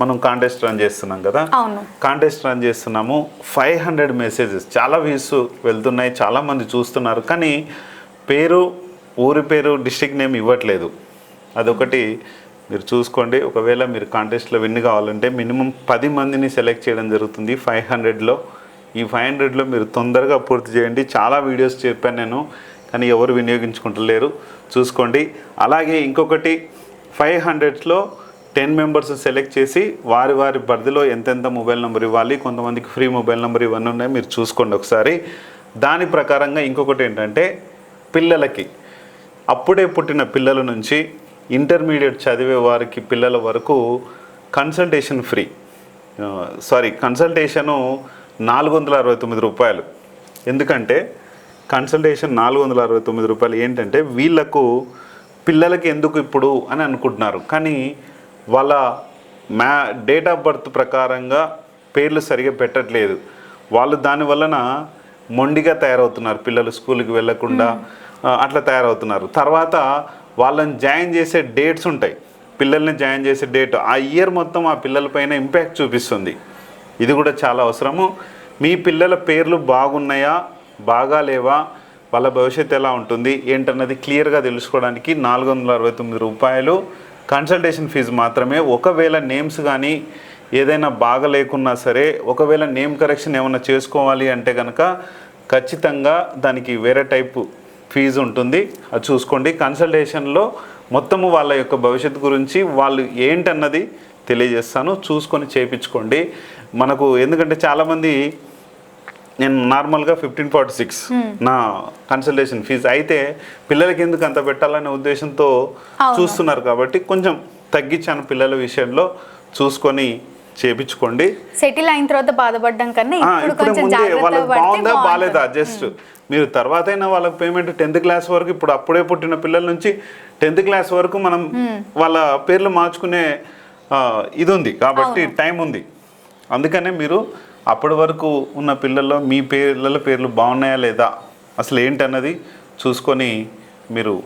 మనం contest run చేస్తున్నాం కదా? కాంటెస్ట్ రన్ చేస్తున్నాము. ఫైవ్ హండ్రెడ్ మెసేజెస్ చాలా వ్యూస్ వెళ్తున్నాయి చాలా మంది చూస్తున్నారు. కానీ పేరు ఊరి పేరు డిస్ట్రిక్ట్ నేమ్ ఇవ్వట్లేదు. అదొకటి మీరు చూసుకోండి. ఒకవేళ మీరు కాంటెస్ట్లో విన్ కావాలంటే మినిమం పది మందిని సెలెక్ట్ చేయడం జరుగుతుంది ఫైవ్ హండ్రెడ్లో ఈ ఫైవ్ హండ్రెడ్లో మీరు తొందరగా పూర్తి చేయండి. చాలా వీడియోస్ చెప్పాను నేను కానీ ఎవరు వినియోగించుకుంటలేరు. చూసుకోండి. అలాగే ఇంకొకటి ఫైవ్ హండ్రెడ్స్లో టెన్ మెంబర్స్ సెలెక్ట్ చేసి వారి వారి పరిధిలో ఎంతెంత మొబైల్ నెంబర్ ఇవ్వాలి కొంతమందికి ఫ్రీ మొబైల్ నెంబర్ ఇవన్నీ ఉన్నాయి మీరు చూసుకోండి ఒకసారి. దాని ప్రకారంగా ఇంకొకటి ఏంటంటే పిల్లలకి అప్పుడే పుట్టిన పిల్లల నుంచి ఇంటర్మీడియట్ చదివే వారికి పిల్లల వరకు కన్సల్టేషన్ ఫ్రీ. సారీ కన్సల్టేషను నాలుగు వందల అరవై తొమ్మిది రూపాయలు. ఎందుకంటే కన్సల్టేషన్ నాలుగు వందల అరవై తొమ్మిది రూపాయలు ఏంటంటే వీళ్ళకు పిల్లలకి ఎందుకు ఇప్పుడు అని అనుకుంటున్నారు. కానీ వాళ్ళ మ్యా డేట్ ఆఫ్ బర్త్ ప్రకారంగా పేర్లు సరిగా పెట్టట్లేదు. వాళ్ళు దాని వలన మొండిగా తయారవుతున్నారు. పిల్లలు స్కూల్కి వెళ్ళకుండా అట్లా తయారవుతున్నారు. తర్వాత వాళ్ళని జాయిన్ చేసే డేట్స్ ఉంటాయి. పిల్లల్ని జాయిన్ చేసే డేట్ ఆ ఇయర్ మొత్తం ఆ పిల్లలపైన ఇంపాక్ట్ చూపిస్తుంది. ఇది కూడా చాలా అవసరము. మీ పిల్లల పేర్లు బాగున్నాయా? బాగా లేవా? వాళ్ళ భవిష్యత్తు ఎలా ఉంటుంది? ఏంటన్నది క్లియర్గా తెలుసుకోవడానికి నాలుగు వందల అరవై తొమ్మిది రూపాయలు కన్సల్టేషన్ ఫీజు మాత్రమే. ఒకవేళ నేమ్స్ కానీ ఏదైనా బాగా లేకున్నా సరే ఒకవేళ నేమ్ కరెక్షన్ ఏమైనా చేసుకోవాలి అంటే కనుక ఖచ్చితంగా దానికి వేరే టైపు ఫీజు ఉంటుంది. అది చూసుకోండి. కన్సల్టేషన్లో మొత్తము వాళ్ళ యొక్క భవిష్యత్తు గురించి వాళ్ళు ఏంటన్నది తెలియజేస్తాను. చూసుకొని చేయించుకోండి మనకు ఎందుకంటే చాలామంది నేను నార్మల్గా ఫిఫ్టీన్ ఫార్టీ సిక్స్ నా కన్సల్టేషన్ ఫీజు అయితే పిల్లలకి ఎందుకు అంత పెట్టాలనే ఉద్దేశంతో. చూస్తున్నారు కాబట్టి కొంచెం తగ్గించాను పిల్లల విషయంలో. చూసుకొని చేపించుకోండి. సెటిల్ అయిన తర్వాత బాధపడడం కన్నా ఇప్పుడు ముందే వాళ్ళకి బాగుందా బాగాలేదా. జస్ట్ మీరు తర్వాత అయినా వాళ్ళకి పేమెంట్ టెన్త్ క్లాస్ వరకు ఇప్పుడు అప్పుడే పుట్టిన పిల్లల నుంచి టెన్త్ క్లాస్ వరకు మనం వాళ్ళ పేర్లు మార్చుకునే ఇది ఉంది కాబట్టి టైం ఉంది. అందుకనే మీరు అప్పటి వరకు ఉన్న పిల్లల్లో మీ పిల్లల పేర్లు బాగున్నాయా లేదా? అసలు ఏంటన్నది చూసుకొని మీరు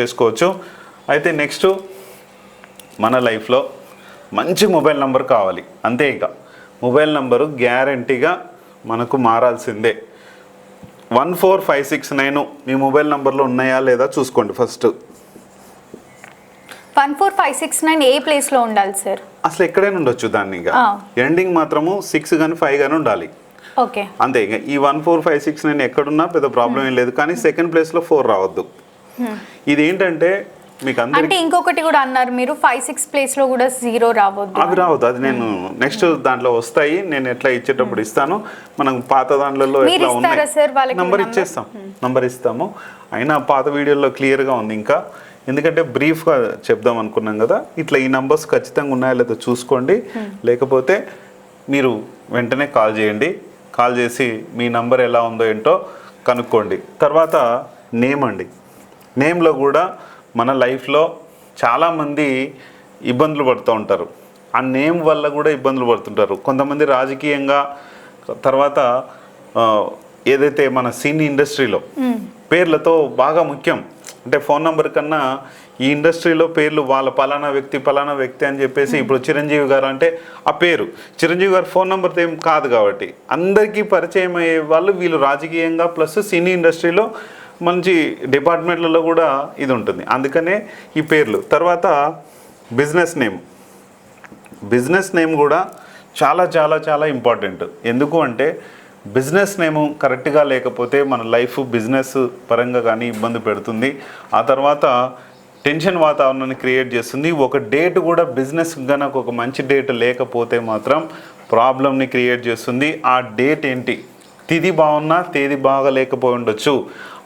చేసుకోవచ్చు. అయితే నెక్స్ట్ మన లైఫ్లో మంచి మొబైల్ నెంబర్ కావాలి. అంతే ఇక. మొబైల్ నెంబరు గ్యారంటీగా మనకు మారాల్సిందే. One four five six nine మీ మొబైల్ నెంబర్లో ఉన్నాయా లేదా చూసుకోండి first. One four five six nine ఏ ప్లేస్లో ఉండాలి సార్? అసలు ఎక్కడైనా ఉండొచ్చు దాన్ని ఇక. ఎండింగ్ మాత్రము సిక్స్ కానీ ఫైవ్ కానీ ఉండాలి. ఓకే. అంతే ఇక. ఈ one four five six nine ఎక్కడున్నా పెద్ద ప్రాబ్లం ఏం లేదు. కానీ సెకండ్ ప్లేస్లో ఫోర్ రావద్దు. ఇది ఏంటంటే మీకు అందరికి అంటే ఇంకొకటి కూడా అన్నారు మీరు ఫైవ్ సిక్స్ ప్లేస్లో కూడా జీరో రావద్దు అవి రావద్దు. అది నేను నెక్స్ట్ దాంట్లో వస్తాయి. నేను ఎట్లా ఇచ్చేటప్పుడు ఇస్తాను. మనం పాత దాంట్లో మీరు ఎట్లా వాళ్ళకి నంబర్? ఇచ్చేస్తాం. నంబర్ ఇస్తాము. అయినా పాత వీడియోలో క్లియర్గా ఉంది ఇంకా. ఎందుకంటే బ్రీఫ్గా చెప్దాం అనుకున్నాం కదా ఇట్లా ఈ నంబర్స్ ఖచ్చితంగా ఉన్నాయా లేదో చూసుకోండి. లేకపోతే మీరు వెంటనే కాల్ చేయండి. కాల్ చేసి మీ నంబర్ ఎలా ఉందో ఏంటో కనుక్కోండి. తర్వాత నేమ్ అండి. నేమ్లో కూడా మన లైఫ్లో చాలామంది ఇబ్బందులు పడుతూ ఉంటారు. ఆ నేమ్ వల్ల కూడా ఇబ్బందులు పడుతుంటారు. కొంతమంది రాజకీయంగా తర్వాత ఏదైతే మన సినీ ఇండస్ట్రీలో పేర్లతో బాగా ముఖ్యం అంటే ఫోన్ నంబర్ కన్నా ఈ ఇండస్ట్రీలో పేర్లు వాళ్ళ పలానా వ్యక్తి పలానా వ్యక్తి అని చెప్పేసి ఇప్పుడు చిరంజీవి గారు అంటే ఆ పేరు. చిరంజీవి గారు ఫోన్ నెంబర్తో ఏం కాదు కాబట్టి అందరికీ పరిచయం అయ్యే వాళ్ళు వీళ్ళు రాజకీయంగా ప్లస్ సినీ ఇండస్ట్రీలో మంచి డిపార్ట్మెంట్లలో కూడా ఇది ఉంటుంది. అందుకనే ఈ పేర్లు. తర్వాత బిజినెస్ నేమ్. బిజినెస్ నేమ్ కూడా చాలా చాలా చాలా ఇంపార్టెంట్. ఎందుకు అంటే బిజినెస్ నేమ్ కరెక్ట్గా లేకపోతే మన లైఫ్ బిజినెస్ పరంగా కానీ ఇబ్బంది పెడుతుంది. ఆ తర్వాత టెన్షన్ వాతావరణాన్ని క్రియేట్ చేస్తుంది. ఒక డేట్ కూడా బిజినెస్ గనక ఒక మంచి డేట్ లేకపోతే మాత్రం ప్రాబ్లమ్ని క్రియేట్ చేస్తుంది. ఆ డేట్ ఏంటి? తిది బాగున్నా తేదీ బాగా లేకపోయి ఉండొచ్చు.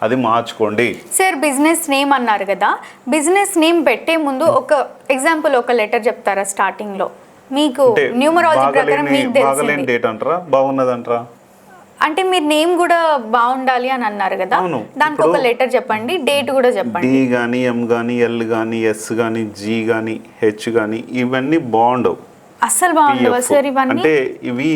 అది మార్చుకోండి. సార్ బిజినెస్ నేమ్ అన్నారు కదా. బిజినెస్ నేమ్ పెట్టే ముందు ఒక ఎగ్జాంపుల్ ఒక లెటర్ చెప్తారా స్టార్టింగ్లో మీకు న్యూమరాలజీ ప్రకారం బాగలేని మీకు బాగలేని తెలిసింది డేట్ అంటారా? బాగున్నది అంటారా అంటే మీరు నేమ్ కూడా బాగుండాలి అని అన్నారు కదా. దానికి ఒక లెటర్ చెప్పండి డేట్ కూడా చెప్పండి. డి కానీ ఎం కానీ ఎల్ కానీ ఎస్ కానీ జీ కానీ హెచ్ కానీ ఇవన్నీ బాగుండవు. అస్సలు బాగుండవా. సార్ ఇవన్నీ? అంటే ఇవి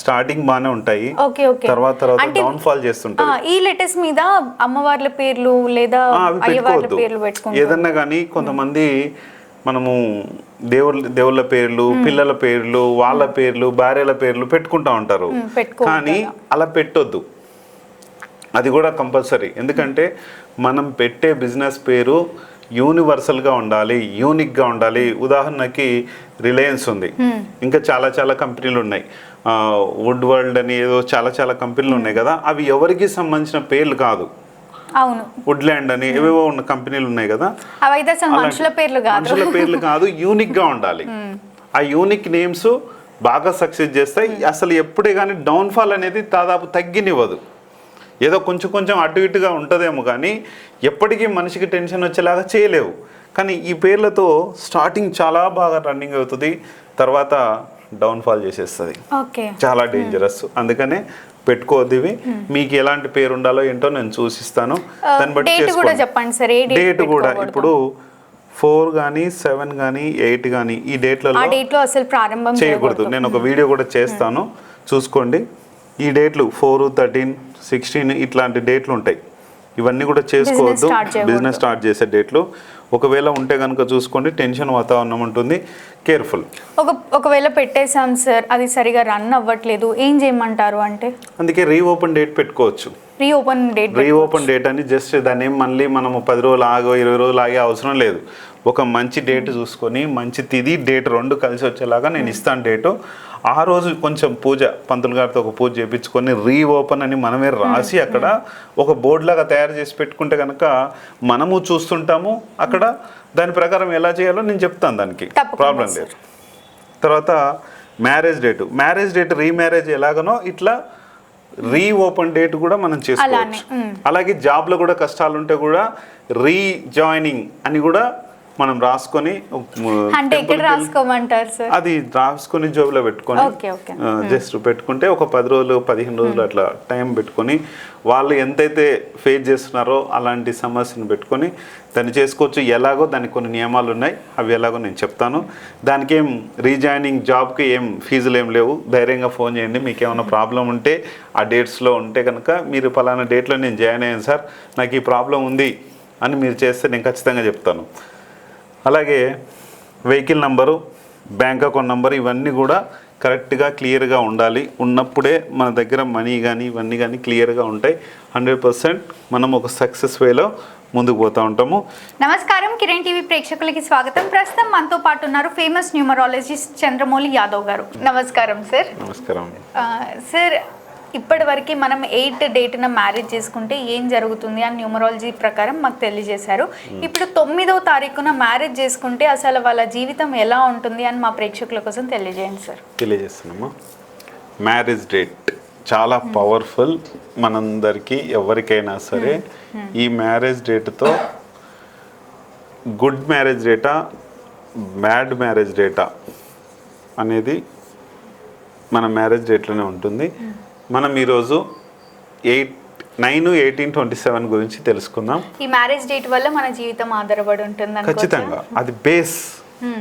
స్టార్టింగ్ బాగానే ఉంటాయి. Okay okay. తర్వాత తర్వాత డౌన్ ఫాల్ ఆ, చేస్తుంటాయి ఈ లెటర్స్ మీద అమ్మవార్ల పేర్లు లేదా అయ్యవార్ల పేర్లు పెట్టుకుంటారు. ఏదన్నా కానీ కొంతమంది మనము దేవుళ్ళ దేవుళ్ళ పేర్లు పిల్లల పేర్లు వాళ్ళ పేర్లు భార్యల పేర్లు పెట్టుకుంటా ఉంటారు. కానీ అలా పెట్టొద్దు. అది కూడా కంపల్సరీ. ఎందుకంటే మనం పెట్టే బిజినెస్ పేరు యూనివర్సల్గా ఉండాలి యూనిక్గా ఉండాలి. ఉదాహరణకి రిలయన్స్ ఉంది. ఇంకా చాలా చాలా కంపెనీలు ఉన్నాయి. వుడ్ వరల్డ్ అని ఏదో చాలా చాలా కంపెనీలు ఉన్నాయి కదా. అవి ఎవరికి సంబంధించిన పేర్లు కాదు. అవును. వుడ్ల్యాండ్ అని ఏవేవో ఉన్న కంపెనీలు ఉన్నాయి కదా. అవైతే మనుషుల పేర్లు కాదు. మనుషుల పేర్లు కాదు యూనిక్గా ఉండాలి. ఆ యూనిక్ నేమ్స్ బాగా సక్సెస్ చేస్తాయి. అసలు ఎప్పుడే కానీ డౌన్ఫాల్ అనేది దాదాపు తగ్గినివ్వదు. ఏదో కొంచెం కొంచెం అటు ఇటుగా ఉంటుందేమో కానీ ఎప్పటికీ మనిషికి టెన్షన్ వచ్చేలాగా చేయలేవు. కానీ ఈ పేర్లతో స్టార్టింగ్ చాలా బాగా రన్నింగ్ అవుతుంది. తర్వాత డౌన్ఫాల్ చేసేస్తుంది. చాలా డేంజరస్ అందుకనే పెట్టుకోవద్దు ఇవి. మీకు ఎలాంటి పేరు ఉండాలో ఏంటో నేను చూసిస్తాను. దాన్ని బట్టి డేట్ కూడా చేసుకోండి. చెప్పండి సార్ డేట్ కూడా ఇప్పుడు ఫోర్ కానీ సెవెన్ కానీ ఎయిట్ కానీ ఈ డేట్లలో అసలు ప్రారంభం చేయకూడదు. నేను ఒక వీడియో కూడా చేస్తాను. చూసుకోండి. ఈ డేట్లు ఫోర్ థర్టీన్ సిక్స్టీన్ ఇట్లాంటి డేట్లు ఉంటాయి. ఇవన్నీ కూడా చేసుకోవద్దు. బిజినెస్ స్టార్ట్ చేసే డేట్లు. ఒకవేళ ఉంటే కనుక చూసుకోండి టెన్షన్ వాతావరణం ఉంటుంది. కేర్ఫుల్. ఒక ఒకవేళ పెట్టేశాం సార్ అది సరిగా రన్ అవ్వట్లేదు ఏం చేయమంటారు అంటే? అందుకే రీఓపెన్ డేట్ పెట్టుకోవచ్చు. రీఓపెన్ డేట్ రీఓపెన్ డేట్ అని జస్ట్ దాన్ని మళ్ళీ మనము పది రోజులు ఆగో ఇరవై రోజులు ఆగే అవసరం లేదు. ఒక మంచి డేట్ చూసుకొని మంచి తిది డేట్ రెండు కలిసి వచ్చేలాగా నేను ఇస్తాను డేటు. ఆ రోజు కొంచెం పూజ పంతులు గారితో ఒక పూజ చేయించుకొని రీఓపెన్ అని మనమే రాసి అక్కడ ఒక బోర్డు లాగా తయారు చేసి పెట్టుకుంటే కనుక మనము చూస్తుంటాము. అక్కడ దాని ప్రకారం ఎలా చేయాలో నేను చెప్తాను దానికి. ప్రాబ్లం. లేదు. తర్వాత marriage date. Marriage date remarriage ఎలాగనో ఇట్లా రీ ఓపెన్ డేట్ కూడా మనం చేసుకోవచ్చు. అలాగే జాబ్లో కూడా కష్టాలు ఉంటే కూడా రీజాయినింగ్ అని కూడా మనం రాసుకొని అంటే ఎక్కడ temple కి వెళ్ళి- రాసుకోమంటారు సార్ అది రాసుకొని జోబులో పెట్టుకొని. జస్ట్ పెట్టుకుంటే ఒక పది రోజులు పదిహేను రోజులు అట్లా టైం పెట్టుకొని వాళ్ళు ఎంతైతే ఫేస్ చేస్తున్నారో అలాంటి సమస్యను పెట్టుకొని దాన్ని చేసుకోవచ్చు. ఎలాగో దానికి కొన్ని నియమాలు ఉన్నాయి. అవి ఎలాగో నేను చెప్తాను. దానికి ఏం రీజాయినింగ్ జాబ్కి ఏం ఫీజులు ఏం లేవు. ధైర్యంగా ఫోన్ చేయండి. మీకు ఏమైనా ప్రాబ్లం ఉంటే ఆ డేట్స్లో ఉంటే కనుక మీరు పలానా డేట్లో నేను జాయిన్ అయ్యాను సార్ నాకు ఈ ప్రాబ్లం ఉంది అని మీరు చేస్తే నేను ఖచ్చితంగా చెప్తాను. అలాగే vehicle number bank account number ఇవన్నీ కూడా కరెక్ట్గా క్లియర్గా ఉండాలి. ఉన్నప్పుడే మన దగ్గర మనీ కానీ ఇవన్నీ కానీ క్లియర్గా ఉంటాయి. హండ్రెడ్ పర్సెంట్ మనం ఒక సక్సెస్ వేలో ముందుకు పోతూ ఉంటాము. నమస్కారం. కిరణ్ టీవీ ప్రేక్షకులకి స్వాగతం. ప్రస్తుతం మనతో పాటు ఉన్నారు ఫేమస్ న్యూమరాలజిస్ట్ చంద్రమౌళి యాదవ్ గారు. నమస్కారం సార్. నమస్కారం. సార్ ఇప్పటివరకు మనం ఎయిట్ డేట్న మ్యారేజ్ చేసుకుంటే ఏం జరుగుతుంది అని న్యూమరాలజీ ప్రకారం మాకు తెలియజేశారు. ఇప్పుడు తొమ్మిదవ తారీఖున మ్యారేజ్ చేసుకుంటే అసలు వాళ్ళ జీవితం ఎలా ఉంటుంది అని మా ప్రేక్షకుల కోసం తెలియజేయండి సార్. తెలియజేస్తున్నామా? మ్యారేజ్ డేట్ చాలా పవర్ఫుల్ మనందరికీ ఎవరికైనా సరే. ఈ మ్యారేజ్ డేట్తో good marriage data bad marriage data అనేది మన మ్యారేజ్ డేట్లోనే ఉంటుంది. మనం ఈరోజు eight nine eighteen twenty seven గురించి తెలుసుకుందాం. ఈ మ్యారేజ్ డేట్ వల్ల మన జీవితం ఆధారపడి ఉంటుంది? ఖచ్చితంగా. అది బేస్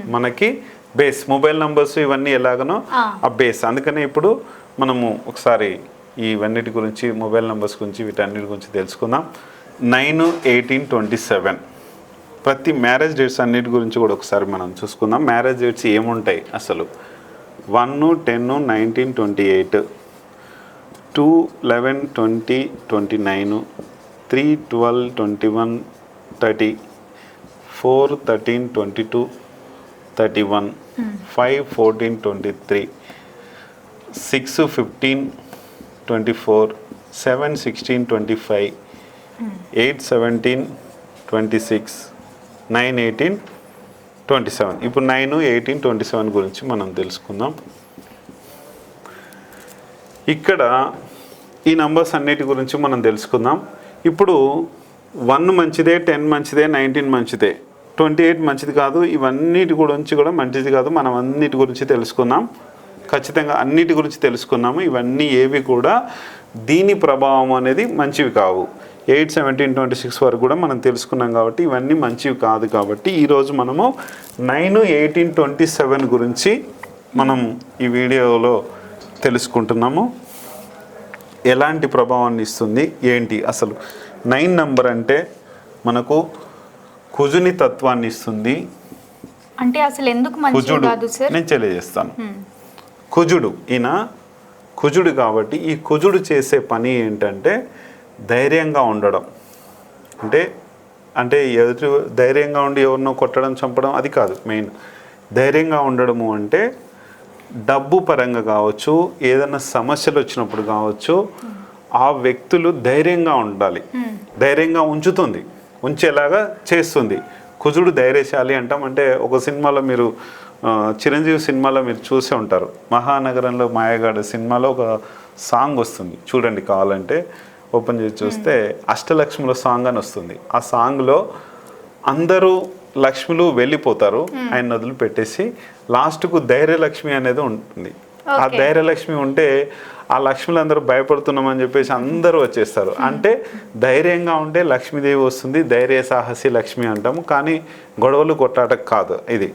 మనకి బేస్ మొబైల్ నంబర్స్ ఇవన్నీ ఎలాగనో. ఆ. బేస్ అందుకనే ఇప్పుడు మనము ఒకసారి ఇవన్నిటి గురించి మొబైల్ నంబర్స్ గురించి వీటన్నిటి గురించి తెలుసుకుందాం. Nine eighteen twenty seven. ప్రతి మ్యారేజ్ డేట్స్ అన్నిటి గురించి కూడా ఒకసారి మనం చూసుకుందాం. మ్యారేజ్ డేట్స్ ఏముంటాయి అసలు? One ten nineteen twenty eight. Two eleven twenty twenty nine three twelve twenty one thirty four thirteen twenty two thirty one five fourteen twenty three six fifteen twenty four seven sixteen twenty five eight seventeen twenty six nine eighteen twenty seven ఇప్పుడు nine eighteen twenty seven గురించి మనం తెలుసుకుందాం. ఇక్కడ ఈ numbers అన్నిటి గురించి మనం తెలుసుకుందాం. ఇప్పుడు వన్ మంచిదే టెన్ మంచిదే నైన్టీన్ మంచిదే. ట్వంటీ ఎయిట్ మంచిది కాదు ఇవన్నిటి గురించి కూడా మంచిది కాదు మనం అన్నిటి గురించి తెలుసుకుందాం. ఖచ్చితంగా అన్నిటి గురించి తెలుసుకున్నాము ఇవన్నీ ఏవి కూడా దీని ప్రభావం అనేది మంచివి కావు. ఎయిట్ సెవెంటీన్ ట్వంటీ సిక్స్ వరకు కూడా మనం తెలుసుకున్నాం కాబట్టి ఇవన్నీ మంచివి కాదు కాబట్టి ఈరోజు మనము నైన్ ఎయిటీన్ ట్వంటీ సెవెన్ గురించి మనం ఈ వీడియోలో తెలుసుకుంటున్నాము. ఎలాంటి ప్రభావాన్ని ఇస్తుంది? ఏంటి అసలు? నైన్ నంబర్ అంటే మనకు కుజుని తత్వాన్ని ఇస్తుంది. అంటే అసలు ఎందుకు కుజుడు. నేను తెలియజేస్తాను. కుజుడు. ఈయన కుజుడు కాబట్టి ఈ కుజుడు చేసే పని ఏంటంటే ధైర్యంగా ఉండడం. అంటే అంటే ఎదుటి ధైర్యంగా ఉండి ఎవరినో కొట్టడం చంపడం అది కాదు మెయిన్. ధైర్యంగా ఉండడము అంటే డబ్బు పరంగా కావచ్చు ఏదైనా సమస్యలు వచ్చినప్పుడు కావచ్చు ఆ వ్యక్తులు ధైర్యంగా ఉండాలి. ధైర్యంగా ఉంచుతుంది. ఉంచేలాగా చేస్తుంది. కుజుడు ధైర్యశాలి అంటాం అంటే ఒక సినిమాలో మీరు చిరంజీవి సినిమాలో మీరు చూసే ఉంటారు. మహానగరంలో మాయగాడు సినిమాలో ఒక సాంగ్ వస్తుంది. చూడండి కావాలంటే ఓపెన్ చేసి చూస్తే అష్టలక్ష్ముల సాంగ్ అని వస్తుంది. ఆ సాంగ్లో అందరూ లక్ష్ములు వెళ్ళిపోతారు. ఆయన నదులు పెట్టేసి లాస్ట్కు ధైర్యలక్ష్మి అనేది ఉంటుంది. ఆ. ధైర్యలక్ష్మి ఉంటే ఆ లక్ష్ములందరూ భయపడుతున్నామని చెప్పేసి అందరూ వచ్చేస్తారు. అంటే ధైర్యంగా ఉంటే లక్ష్మీదేవి వస్తుంది ధైర్య సాహసి లక్ష్మి అంటాము. కానీ గొడవలు కొట్టాట కాదు ఇది.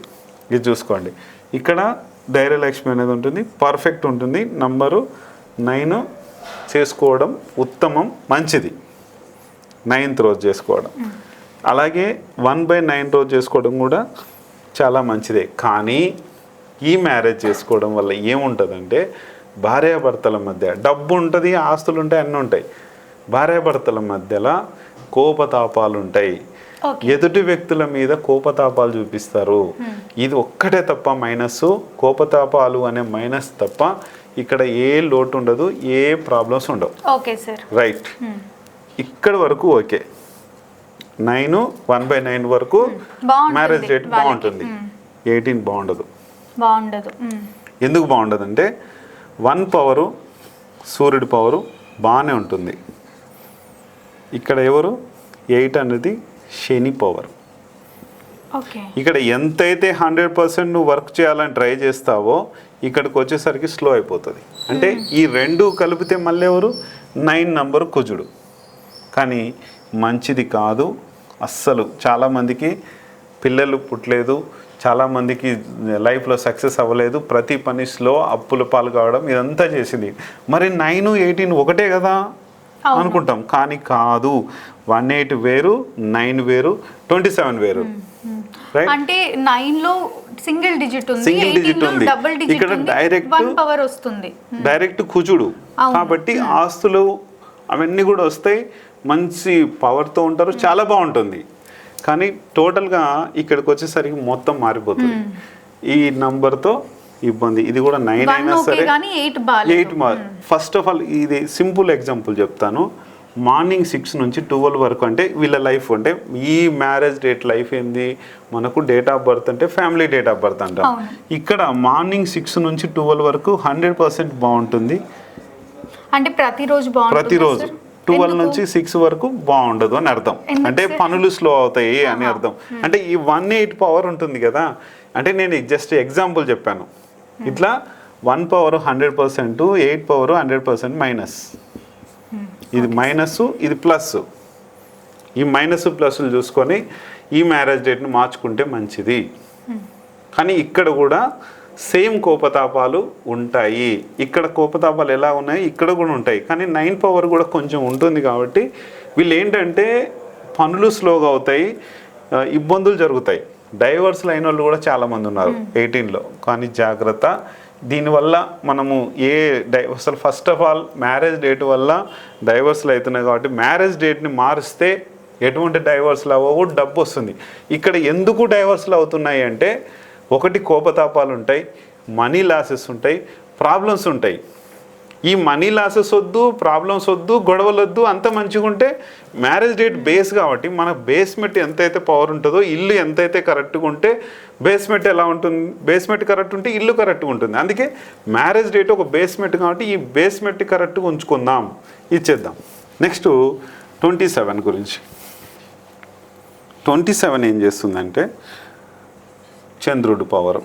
ఇది చూసుకోండి. ఇక్కడ ధైర్యలక్ష్మి అనేది ఉంటుంది. పర్ఫెక్ట్ ఉంటుంది. నంబరు నైన్ చేసుకోవడం ఉత్తమం మంచిది. నైన్త్ రోజు చేసుకోవడం. అలాగే వన్ బై నైన్ రోజు చేసుకోవడం కూడా చాలా మంచిదే. కానీ ఈ మ్యారేజ్ చేసుకోవడం వల్ల ఏముంటుందంటే భార్యాభర్తల మధ్య డబ్బు ఉంటుంది ఆస్తులు ఉంటాయి అన్నీ ఉంటాయి భార్యాభర్తల మధ్యలో కోపతాపాలు ఉంటాయి ఎదుటి వ్యక్తుల మీద కోపతాపాలు చూపిస్తారు. ఇది ఒక్కటే తప్ప మైనస్ కోపతాపాలు అనే మైనస్ తప్ప ఇక్కడ ఏ లోటు ఉండదు ఏ ప్రాబ్లమ్స్ ఉండవు. Okay sir. రైట్. ఇక్కడ వరకు okay. Nine one by nine వరకు మ్యారేజ్ డేట్. బాగుంటుంది. ఎయిటీన్ బాగుండదు. బాగుండదు. ఎందుకు బాగుండదు అంటే వన్ పవరు సూర్యుడి పవరు బాగానే ఉంటుంది. ఇక్కడ ఎవరు? ఎయిట్ అనేది శని పవర్. ఓకే. ఇక్కడ ఎంతైతే హండ్రెడ్ పర్సెంట్ నువ్వు వర్క్ చేయాలని ట్రై చేస్తావో ఇక్కడికి వచ్చేసరికి స్లో అయిపోతుంది. అంటే ఈ రెండు కలిపితే మళ్ళీ ఎవరు? నైన్ నంబర్ కుజుడు. కానీ మంచిది కాదు. అస్సలు చాలామందికి పిల్లలు పుట్టలేదు. చాలామందికి లైఫ్లో సక్సెస్ అవ్వలేదు. ప్రతి పని స్లో అప్పుల పాలు కావడం ఇదంతా చేసింది. మరి నైన్ ఎయిటీన్ ఒకటే కదా. అనుకుంటాం. కానీ కాదు. వన్ ఎయిట్ వేరు నైన్ వేరు ట్వంటీ సెవెన్ వేరు. రైట్ అంటే నైన్లో సింగిల్ డిజిట్ ఉంది Single digit ఎయిటీన్లో ఉంది. డబుల్ డిజిట్ ఇక్కడ ఉంది direct- వన్ పవర్ వస్తుంది. డైరెక్ట్ కుజుడు. కాబట్టి ఆస్తులు అవన్నీ కూడా వస్తాయి. మంచి పవర్తో ఉంటారు చాలా బాగుంటుంది. కానీ టోటల్గా ఇక్కడికి వచ్చేసరికి మొత్తం మారిపోతుంది. ఈ నంబర్తో ఇబ్బంది. ఇది కూడా నైన్ అయినా సరే ఎయిట్ ఫస్ట్ ఆఫ్ ఆల్ ఇది సింపుల్ ఎగ్జాంపుల్ చెప్తాను. మార్నింగ్ సిక్స్ నుంచి ట్వెల్వ్ వరకు అంటే వీళ్ళ లైఫ్ అంటే ఈ మ్యారేజ్ డేట్ లైఫ్ ఏంది? మనకు డేట్ ఆఫ్ బర్త్ అంటే ఫ్యామిలీ డేట్ ఆఫ్ బర్త్ అంటాం. ఇక్కడ మార్నింగ్ సిక్స్ నుంచి ట్వెల్వ్ వరకు హండ్రెడ్ పర్సెంట్ బాగుంటుంది. అంటే ప్రతిరోజు ప్రతిరోజు. ట్వెల్వ్ నుంచి సిక్స్ వరకు బాగుండదు అని అర్థం. అంటే? పనులు స్లో అవుతాయి అని అర్థం. అంటే ఈ వన్ ఎయిట్ పవర్ ఉంటుంది కదా అంటే నేను జస్ట్ ఎగ్జాంపుల్ చెప్పాను. ఇట్లా one power hundred percent eight power hundred percent minus ఇది మైనస్ ఇది ప్లస్ ఈ మైనస్ ప్లస్లు చూసుకొని ఈ మ్యారేజ్ డేట్ని మార్చుకుంటే మంచిది. కానీ ఇక్కడ కూడా సేమ్ కోపతాపాలు ఉంటాయి. ఇక్కడ కోపతాపాలు ఎలా ఉన్నాయి? ఇక్కడ కూడా ఉంటాయి. కానీ నైన్ పవర్ కూడా కొంచెం ఉంటుంది కాబట్టి వీళ్ళు ఏంటంటే పనులు స్లోగా అవుతాయి. ఇబ్బందులు జరుగుతాయి. డైవర్స్ లైన్ వాళ్ళు కూడా చాలామంది ఉన్నారు ఎయిటీన్లో కానీ జాగ్రత్త. దీనివల్ల మనము ఏ డై అసలు first of all marriage date వల్ల డైవర్స్లు అవుతున్నాయి కాబట్టి మ్యారేజ్ డేట్ని మారిస్తే ఎటువంటి డైవర్స్లు అవ్వవు డబ్బు వస్తుంది. ఇక్కడ ఎందుకు డైవర్స్లు అవుతున్నాయి అంటే ఒకటి కోపతాపాలు ఉంటాయి మనీ లాసెస్ ఉంటాయి ప్రాబ్లమ్స్ ఉంటాయి. ఈ మనీ లాసెస్ వద్దు ప్రాబ్లమ్స్ వద్దు గొడవలు వద్దు అంత మంచిగా ఉంటే మ్యారేజ్ డేట్ బేస్ కాబట్టి మన బేస్మెంట్ ఎంతైతే పవర్ ఉంటుందో ఇల్లు ఎంతైతే కరెక్ట్గా ఉంటే బేస్మెంట్ ఎలా ఉంటుంది? బేస్మెంట్ కరెక్ట్ ఉంటే ఇల్లు కరెక్ట్గా ఉంటుంది. అందుకే మ్యారేజ్ డేట్ ఒక బేస్మెంట్ కాబట్టి ఈ బేస్మెంట్ కరెక్ట్గా ఉంచుకుందాం. ఇచ్చేద్దాం నెక్స్ట్ ట్వంటీ సెవెన్ గురించి. ట్వంటీ సెవెన్ ఏం చేస్తుందంటే చంద్రుడు పవర్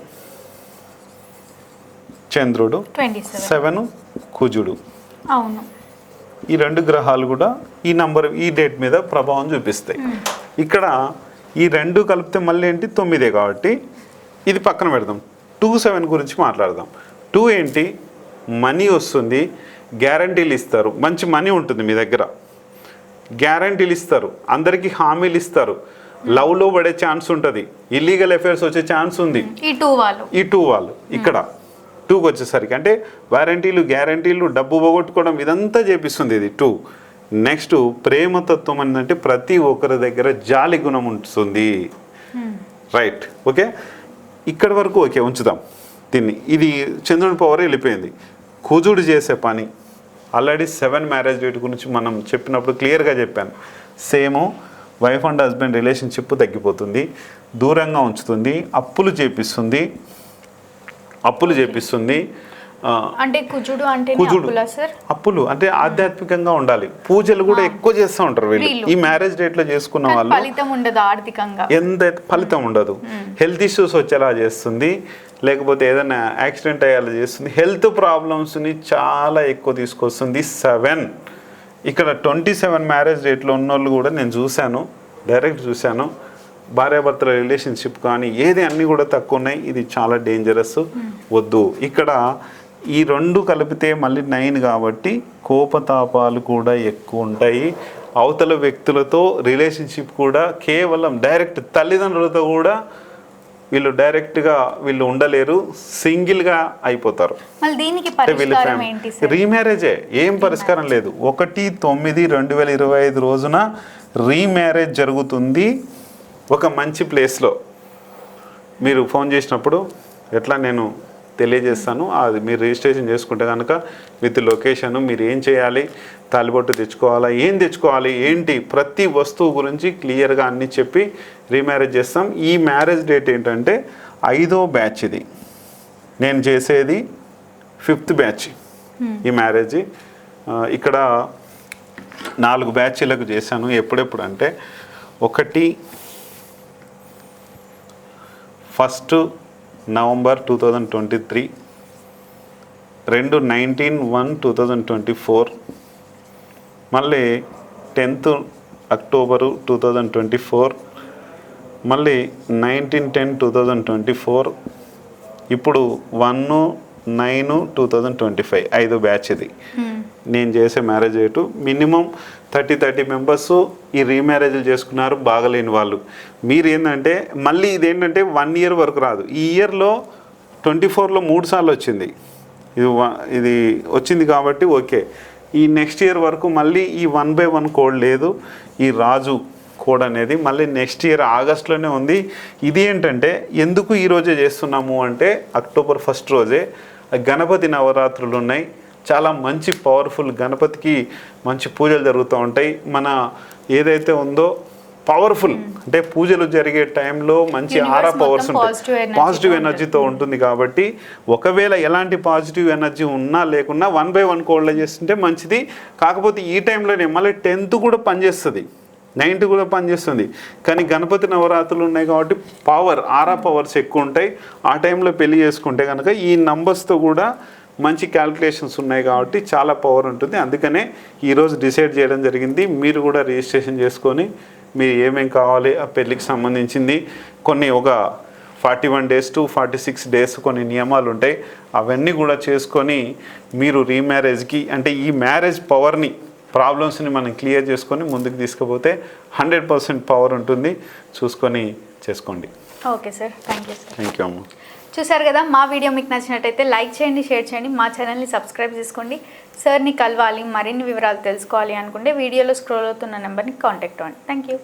చంద్రుడు సెవెన్ సెవెన్ కుజుడు. అవును. ఈ రెండు గ్రహాలు కూడా ఈ నంబర్ ఈ డేట్ మీద ప్రభావం చూపిస్తాయి. ఇక్కడ ఈ రెండు కలిపితే మళ్ళీ ఏంటి? తొమ్మిదే కాబట్టి ఇది పక్కన పెడదాం. టూ సెవెన్ గురించి మాట్లాడదాం. టూ ఏంటి? మనీ వస్తుంది. గ్యారంటీలు ఇస్తారు. మంచి మనీ ఉంటుంది మీ దగ్గర. గ్యారంటీలు ఇస్తారు. అందరికీ హామీలు ఇస్తారు. లవ్లో పడే ఛాన్స్ ఉంటుంది. ఇల్లీగల్ అఫైర్స్ వచ్చే ఛాన్స్ ఉంది. ఈ టూ వాళ్ళు. ఈ టూ వాళ్ళు ఇక్కడ. టూకి వచ్చేసరికి. అంటే వారంటీలు గ్యారంటీలు డబ్బు పోగొట్టుకోవడం ఇదంతా చేపిస్తుంది ఇది టూ. నెక్స్ట్ ప్రేమతత్వం ఏంటంటే ప్రతి ఒక్కరి దగ్గర జాలి గుణం ఉంటుంది. Right okay? ఇక్కడ వరకు ఓకే ఉంచుదాం. దీన్ని. ఇది చంద్రుని పవర్ వెళ్ళిపోయింది. కుజుడు చేసే పని. ఆల్రెడీ సెవెన్ మ్యారేజ్ డేట్ గురించి మనం చెప్పినప్పుడు క్లియర్గా చెప్పాను. Same wife and husband relationship తగ్గిపోతుంది దూరంగా ఉంచుతుంది అప్పులు చేపిస్తుంది అప్పులు చేపిస్తుంది అంటే కుజుడు అంటే కుజుడు. అప్పులా అంటే ఆధ్యాత్మికంగా ఉండాలి. పూజలు కూడా ఎక్కువ చేస్తూ ఉంటారు వీళ్ళు. ఈ మ్యారేజ్ డేట్లో చేసుకున్న కానీ వాళ్ళు ఫలితం ఉండదు ఆర్థికంగా. ఎంత ఫలితం ఉండదు. హెల్త్ ఇష్యూస్ వచ్చేలా చేస్తుంది. లేకపోతే ఏదైనా యాక్సిడెంట్ అయ్యేలా చేస్తుంది. హెల్త్ ప్రాబ్లమ్స్ని చాలా ఎక్కువ తీసుకొస్తుంది సెవెన్ ఇక్కడ ట్వంటీ సెవెన్ మ్యారేజ్ డేట్లో ఉన్నోళ్ళు కూడా నేను చూశాను డైరెక్ట్ చూశాను. భార్యాభర్తల రిలేషన్షిప్ కానీ ఏది అన్నీ కూడా తక్కువ ఉన్నాయి. ఇది చాలా డేంజరస్ వద్దు. ఇక్కడ ఈ రెండు కలిపితే మళ్ళీ నైన్ కాబట్టి కోపతాపాలు కూడా ఎక్కువ ఉంటాయి. అవతల వ్యక్తులతో రిలేషన్షిప్ కూడా కేవలం డైరెక్ట్ తల్లిదండ్రులతో కూడా వీళ్ళు డైరెక్ట్గా వీళ్ళు ఉండలేరు సింగిల్గా అయిపోతారు. రీమ్యారేజే ఏం? పరిష్కారం లేదు. ఒకటి తొమ్మిది రెండు వేల ఇరవై ఐదు రోజున రీమ్యారేజ్ జరుగుతుంది ఒక మంచి ప్లేస్లో మీరు ఫోన్ చేసినప్పుడు ఎట్లా నేను తెలియజేస్తాను. అది మీరు రిజిస్ట్రేషన్ చేసుకుంటే కనుక విత్ లొకేషన్ మీరు ఏం చేయాలి తాలిబొట్టు తెచ్చుకోవాలా ఏం తెచ్చుకోవాలి ఏంటి ప్రతి వస్తువు గురించి క్లియర్గా అన్ని చెప్పి రీమ్యారేజ్ చేస్తాం. ఈ మ్యారేజ్ డేట్ ఏంటంటే ఐదో బ్యాచ్ ఇది. నేను చేసేది ఫిఫ్త్ బ్యాచ్ ఈ మ్యారేజ్. ఇక్కడ నాలుగు బ్యాచ్లకు చేశాను. ఎప్పుడెప్పుడు అంటే ఒకటి first November two thousand twenty three రెండు nineteen one two thousand twenty four మళ్ళీ tenth October two thousand twenty four మళ్ళీ nineteen ten two thousand twenty four ఇప్పుడు one nine two thousand twenty five ఐదు బ్యాచ్ ఇది. నేను చేసే marriage rate minimum thirty thirty members ఈ రీమ్యారేజ్లు చేసుకున్నారు బాగలేని వాళ్ళు. మీరు ఏంటంటే మళ్ళీ ఇదేంటంటే వన్ ఇయర్ వరకు రాదు. ఈ ఇయర్లో ట్వంటీ ఫోర్లో మూడు సార్లు వచ్చింది. ఇది వ- ఇది వచ్చింది కాబట్టి ఓకే. ఈ నెక్స్ట్ ఇయర్ వరకు మళ్ళీ ఈ వన్ బై వన్ కోడ్ లేదు. ఈ రాజు కోడ్ అనేది మళ్ళీ నెక్స్ట్ ఇయర్ ఆగస్ట్లోనే ఉంది. ఇది ఏంటంటే ఎందుకు ఈ రోజే చేస్తున్నాము అంటే అక్టోబర్ ఫస్ట్ రోజే గణపతి నవరాత్రులు ఉన్నాయి. చాలా మంచి పవర్ఫుల్ గణపతికి మంచి పూజలు జరుగుతూ ఉంటాయి. మన ఏదైతే ఉందో పవర్ఫుల్ అంటే పూజలు జరిగే టైంలో మంచి ఆరా పవర్స్ ఉంటాయి. పాజిటివ్ ఎనర్జీతో ఉంటుంది. కాబట్టి ఒకవేళ ఎలాంటి పాజిటివ్ ఎనర్జీ ఉన్నా లేకున్నా వన్ బై వన్ కోడ్లో చేస్తుంటే మంచిది. కాకపోతే ఈ టైంలోనే మళ్ళీ టెన్త్ కూడా పనిచేస్తుంది. నైన్త్ కూడా పనిచేస్తుంది. కానీ గణపతి నవరాత్రులు ఉన్నాయి కాబట్టి పవర్ ఆరా పవర్స్ ఎక్కువ ఉంటాయి. ఆ టైంలో పెళ్ళి చేసుకుంటే కనుక ఈ నంబర్స్తో కూడా మంచి క్యాల్కులేషన్స్ ఉన్నాయి కాబట్టి చాలా పవర్ ఉంటుంది. అందుకనే ఈరోజు డిసైడ్ చేయడం జరిగింది. మీరు కూడా రిజిస్ట్రేషన్ చేసుకొని మీరు ఏమేమి కావాలి ఆ పెళ్ళికి సంబంధించింది కొన్ని ఒక forty one days to forty six days కొన్ని నియమాలు ఉంటాయి. అవన్నీ కూడా చేసుకొని మీరు రీమ్యారేజ్కి అంటే ఈ మ్యారేజ్ పవర్ని ప్రాబ్లమ్స్ని మనం క్లియర్ చేసుకొని ముందుకు తీసుకుపోతే హండ్రెడ్ పర్సెంట్ పవర్ ఉంటుంది. చూసుకొని చేసుకోండి. Okay sir. Thank you thank you అమ్మ. చూసారు కదా మా వీడియో మీకు నచ్చినట్టయితే లైక్ చేయండి షేర్ చేయండి మా ఛానల్ని సబ్స్క్రైబ్ చేసుకోండి. సార్ని కలవాలి మరిన్ని వివరాలు తెలుసుకోవాలి అనుకుంటే వీడియోలో స్క్రోల్ అవుతున్న నెంబర్ని కాంటాక్ట్ అవ్వండి. Thank you